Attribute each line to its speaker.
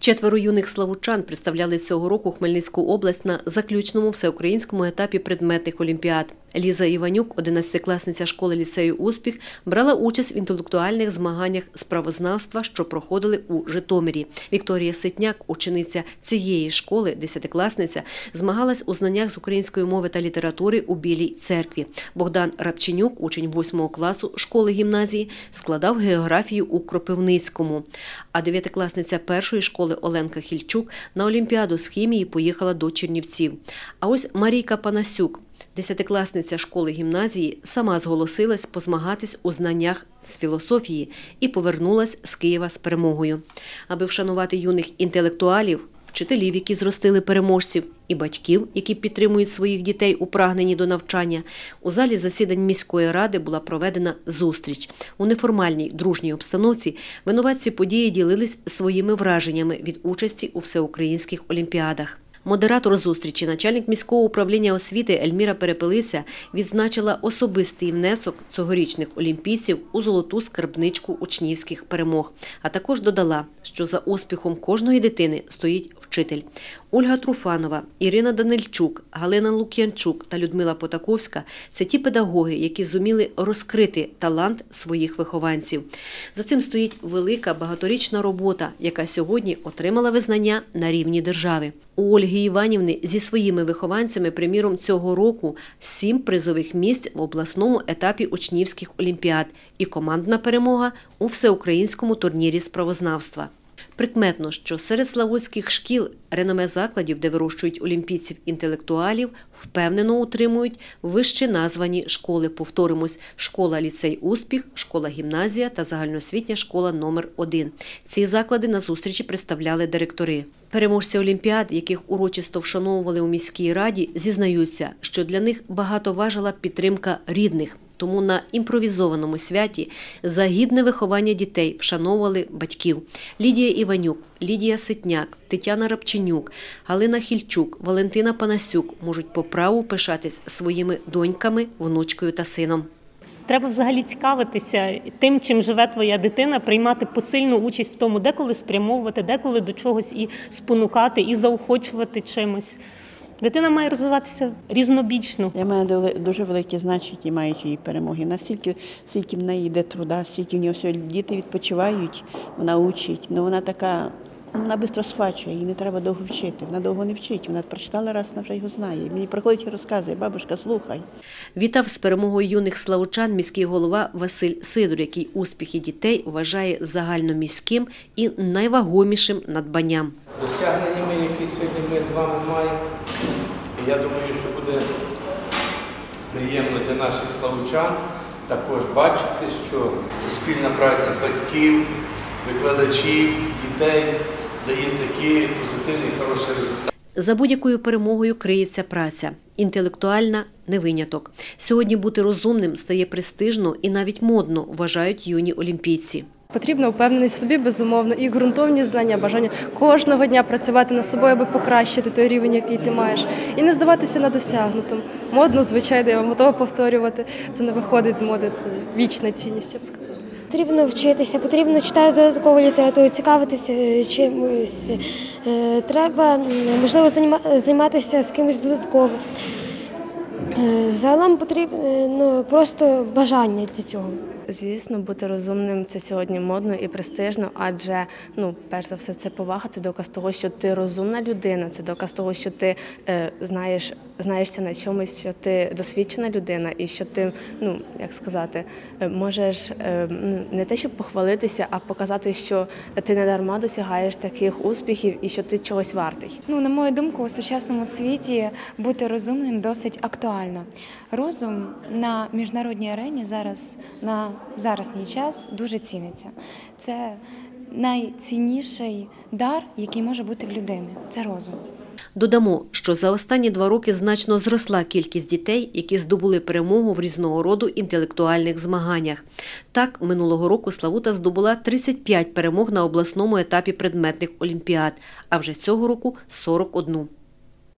Speaker 1: Четверо юних славучан представляли цього року Хмельницьку область на заключному всеукраїнському етапі предметних олімпіад. Ліза Іванюк, 11-класниця школи ліцею Успіх, брала участь в інтелектуальних змаганнях з правознавства, що проходили у Житомирі. Вікторія Ситняк, учениця цієї школи, десятикласниця, змагалась у знаннях з української мови та літератури у Білій церкві. Богдан Рабченюк, учень 8 класу школи гімназії, складав географію у Кропивницькому. А дев'ятикласниця першої школи Оленка Хільчук на Олімпіаду з хімії поїхала до Чернівців. А ось Марійка Панасюк, десятикласниця школи гімназії, сама зголосилась позмагатись у знаннях з філософії і повернулась з Києва з перемогою. Аби вшанувати юних інтелектуалів, вчителів, які зростили переможців, і батьків, які підтримують своїх дітей у прагненні до навчання, у залі засідань міської ради була проведена зустріч. У неформальній дружній обстановці винуватці події ділились своїми враженнями від участі у всеукраїнських олімпіадах. Модератор зустрічі, начальник міського управління освіти Ельміра Перепелиця відзначила особистий внесок цьогорічних олімпійців у золоту скарбничку учнівських перемог. А також додала, що за успіхом кожної дитини стоїть вчитель. Ольга Труфанова, Ірина Данильчук, Галина Лук'янчук та Людмила Потаковська це ті педагоги, які зуміли розкрити талант своїх вихованців. За цим стоїть велика багаторічна робота, яка сьогодні отримала визнання на рівні держави. У Ольги Іванівни зі своїми вихованцями, приміром, цього року сім призових місць в обласному етапі учнівських олімпіад і командна перемога у всеукраїнському турнірі з правознавства. Прикметно, що серед славутських шкіл реноме закладів, де вирощують олімпійців інтелектуалів, впевнено утримують вище названі школи. Повторимось: школа ліцей Успіх, школа гімназія та загальноосвітня школа номер 1 Ці заклади на зустрічі представляли директори. Переможці олімпіад, яких урочисто вшановували у міській раді, зізнаються, що для них багато важила підтримка рідних. Тому на імпровізованому святі за гідне виховання дітей вшановували батьків Лідія Іванюк, Лідія Ситняк, Тетяна Рабченюк, Галина Хільчук, Валентина Панасюк можуть по праву пишатись своїми доньками, внучкою та сином.
Speaker 2: Треба взагалі цікавитися тим, чим живе твоя дитина, приймати посильну участь в тому, деколи спрямовувати, деколи до чогось і спонукати, і заохочувати чимось. Дитина має розвиватися різнобічно.
Speaker 3: Мене доли- дуже велике значення мають її перемоги. Настільки, скільки в неї йде труда, стільки в нього сьогодні діти відпочивають, вона учить. Ну вона така, вона швидко схвачує, їй не треба довго вчити. Вона довго не вчить. Вона прочитала раз, вона вже його знає. Мені приходить і розказує, бабушка, слухай.
Speaker 1: Вітав з перемогою юних славучан міський голова Василь Сидор, який успіхи дітей вважає загальноміським і найвагомішим надбанням.
Speaker 4: досягненнями, які сьогодні ми з вами маємо. Я думаю, що буде приємно для наших славучан також бачити, що це спільна праця батьків, викладачів, дітей дає такий позитивний, хороший результат.
Speaker 1: За будь-якою перемогою криється праця. Інтелектуальна не виняток. Сьогодні бути розумним стає престижно і навіть модно, вважають юні олімпійці.
Speaker 5: Потрібна впевненість в собі, безумовно, і ґрунтовні знання, бажання кожного дня працювати над собою, аби покращити той рівень, який ти маєш, і не здаватися на досягнутому. Модно, звичайно, я вам готова повторювати. Це не виходить з моди, це вічна цінність, я б сказала.
Speaker 6: Потрібно вчитися, потрібно читати додаткову літературу, цікавитися е, чимось. Е, Треба, можливо, займа- займатися з кимось додатково. Е, Загалом потрібно ну, просто бажання для цього.
Speaker 7: Звісно, бути розумним це сьогодні модно і престижно, адже ну, перш за все, це повага, це доказ того, що ти розумна людина, це доказ того, що ти е, знаєш, знаєшся на чомусь, що ти досвідчена людина, і що ти, ну як сказати, е, можеш е, ну, не те, щоб похвалитися, а показати, що ти не дарма досягаєш таких успіхів і що ти чогось вартий.
Speaker 8: Ну, на мою думку, у сучасному світі бути розумним досить актуально. Розум на міжнародній арені зараз на заразній час дуже ціниться. Це найцінніший дар, який може бути в людини. Це розум.
Speaker 1: Додамо, що за останні два роки значно зросла кількість дітей, які здобули перемогу в різного роду інтелектуальних змаганнях. Так, минулого року Славута здобула 35 перемог на обласному етапі предметних олімпіад, а вже цього року 41.